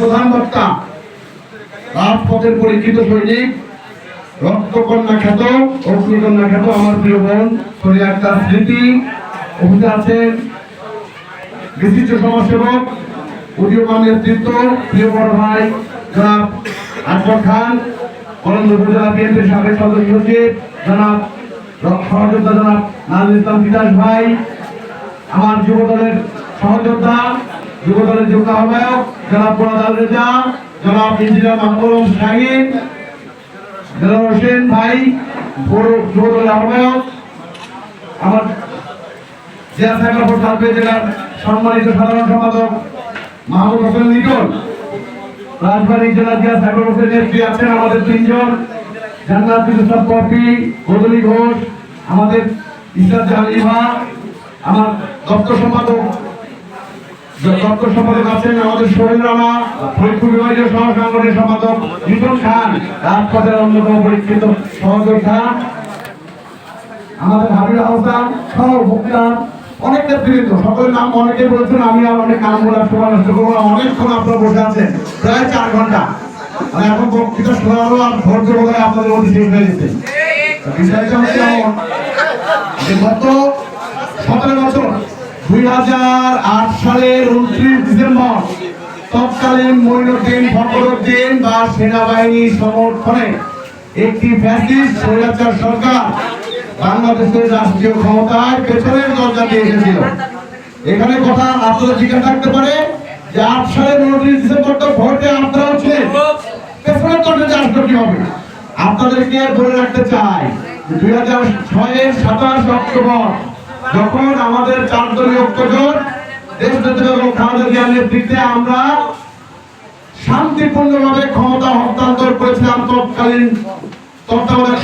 প্রধান বক্তা রাজপথের সৈনিক, রক্তকন্যা খ্যাত, অগ্নিকন্যা খ্যাত আমার প্রিয় বোন সরিয়া আক্তার স্মৃতি উপস্থিত আছেন বিশিষ্ট সমাজসেবক, উদীয়মান নেতৃত্ব, প্রিয় বড় ভাই, জনাব আকবর খান কলন্দ উপজেলা বিএনপির সাবেক সদস্য সচিব, জনাব সহযোদ্ধা জনাব নাজুল ইসলাম বিকাশ ভাই, আমার যুব দলের সহযোদ্ধা যুব দলের যুব আহ্বায়ক জনাব মোরাদ রেজা, জনাব ইঞ্জিনিয়ার মাহবুব শাহিন জনাব হোসেন ভাই, বড় যুব দলের আহ্বায়ক, আমার জেলা সাইকেল সার্ভে জেলার সম্মানিত সাধারণ সম্পাদক মাহমুদ হোসেন লিটন, রাজবাড়ী জেলা জিয়া সাইকেল হোসেন নেত্রী আছেন আমাদের তিনজন, জান্নাত ইসলাম কপি, বদলি ঘোষ, আমাদের ইসরাত জাহালিমা আমার দপ্তর সম্পাদক দপ্তর সম্পাদক আছেন আমাদের সোহেল রানা, ফরিদপুর বিভাগীয় খান, রাজপথের অন্যতম পরীক্ষিত সহযোদ্ধা। আমাদের হাবিব হাসান সহ ভোক্তা অনেক নাম অনেকে বলেছেন, আমি আর অনেক নাম বলার সময় নষ্ট করব অনেকক্ষণ প্রায় চার ঘণ্টা। এখন বক্তৃতা শোনা হলো আর ধৈর্য সতেরো বছর দুই হাজার আট সালের উনত্রিশ ডিসেম্বর তৎকালীন ফখরুদ্দিন বা সেনাবাহিনী একটি রাষ্ট্রীয় ক্ষমতায় পেছনের এখানে কথা আপনাদের জিজ্ঞাসা থাকতে পারে যে আট সালের উনত্রিশ ডিসেম্বর তো ভোটে আপনারাও ছিলেন পেছনের দরজা আসলো কি হবে আপনাদেরকে বলে রাখতে চাই দুই হাজার ছয়ের সাতাশ অক্টোবর যখন আমাদের চার দলীয় ঐক্যজোট দেশ আমরা শান্তিপূর্ণভাবে ক্ষমতা হস্তান্তর করেছিলাম তৎকালীন তত্ত্বাবধায়ক